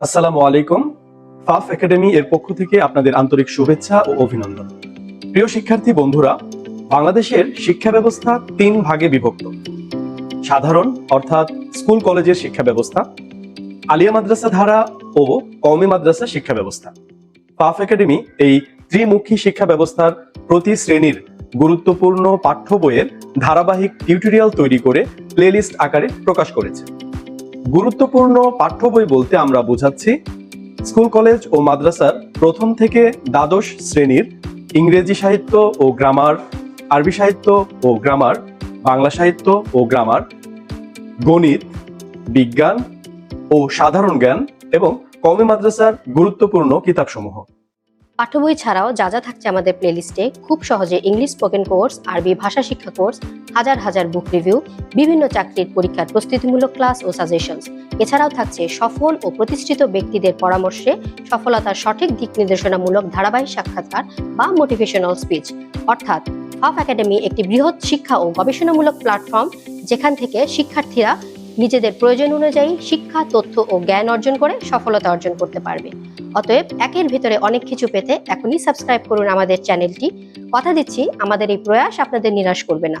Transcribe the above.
আসসালামু আলাইকুম। Faf academy এর পক্ষ থেকে আপনাদের আন্তরিক শুভেচ্ছা ও অভিনন্দন। প্রিয় শিক্ষার্থী বন্ধুরা, বাংলাদেশের শিক্ষা ব্যবস্থা তিন ভাগে বিভক্ত। সাধারণ, অর্থাৎ স্কুল কলেজের শিক্ষা ব্যবস্থা, আলিয়া মাদ্রাসা ধারা ও কওমি মাদ্রাসা শিক্ষা ব্যবস্থা। ফাফ একাডেমি এই ত্রিমুখী শিক্ষা ব্যবস্থার প্রতি শ্রেণির গুরুত্বপূর্ণ পাঠ্য বইয়ের ধারাবাহিক টিউটোরিয়াল তৈরি করে প্লেলিস্ট আকারে প্রকাশ করেছে। গুরুত্বপূর্ণ পাঠ্য বই বলতে আমরা বোঝাচ্ছি স্কুল, কলেজ ও মাদ্রাসার প্রথম থেকে দ্বাদশ শ্রেণির ইংরেজি সাহিত্য ও গ্রামার, আরবি সাহিত্য ও গ্রামার, বাংলা সাহিত্য ও গ্রামার, গণিত, বিজ্ঞান ও সাধারণ জ্ঞান এবং কওমি মাদ্রাসার গুরুত্বপূর্ণ কিতাবসমূহ। পাঠ্য বই ছাড়াও যা যা থাকছে আমাদের প্লেলিস্টে খুব সহজে ইংলিশ স্পোকেন কোর্স আরবি ভাষা শিক্ষা কোর্স হাজার হাজার বুক রিভিউ বিভিন্ন চাকরির পরীক্ষার প্রস্তুতিমূলক ক্লাস ও সাজেশনস এছাড়াও থাকছে সফল ও প্রতিষ্ঠিত ব্যক্তিদের পরামর্শে সফলতার সঠিক দিক নির্দেশনামূলক ধারাবাহিক সাক্ষাৎকার বা মোটিভেশনাল স্পিচ অর্থাৎ হাফ একাডেমি একটি বৃহৎ শিক্ষা ও গবেষণামূলক প্ল্যাটফর্ম যেখান থেকে শিক্ষার্থীরা নিজেদের প্রয়োজন অনুযায়ী শিক্ষা, তথ্য ও জ্ঞান অর্জন করে সফলতা অর্জন করতে পারবে। অতএব একের ভিতরে অনেক কিছু পেতে এখনই সাবস্ক্রাইব করুন আমাদের চ্যানেলটি কথা দিচ্ছি, আমাদের এই প্রয়াস আপনাদের নিরাশ করবে না।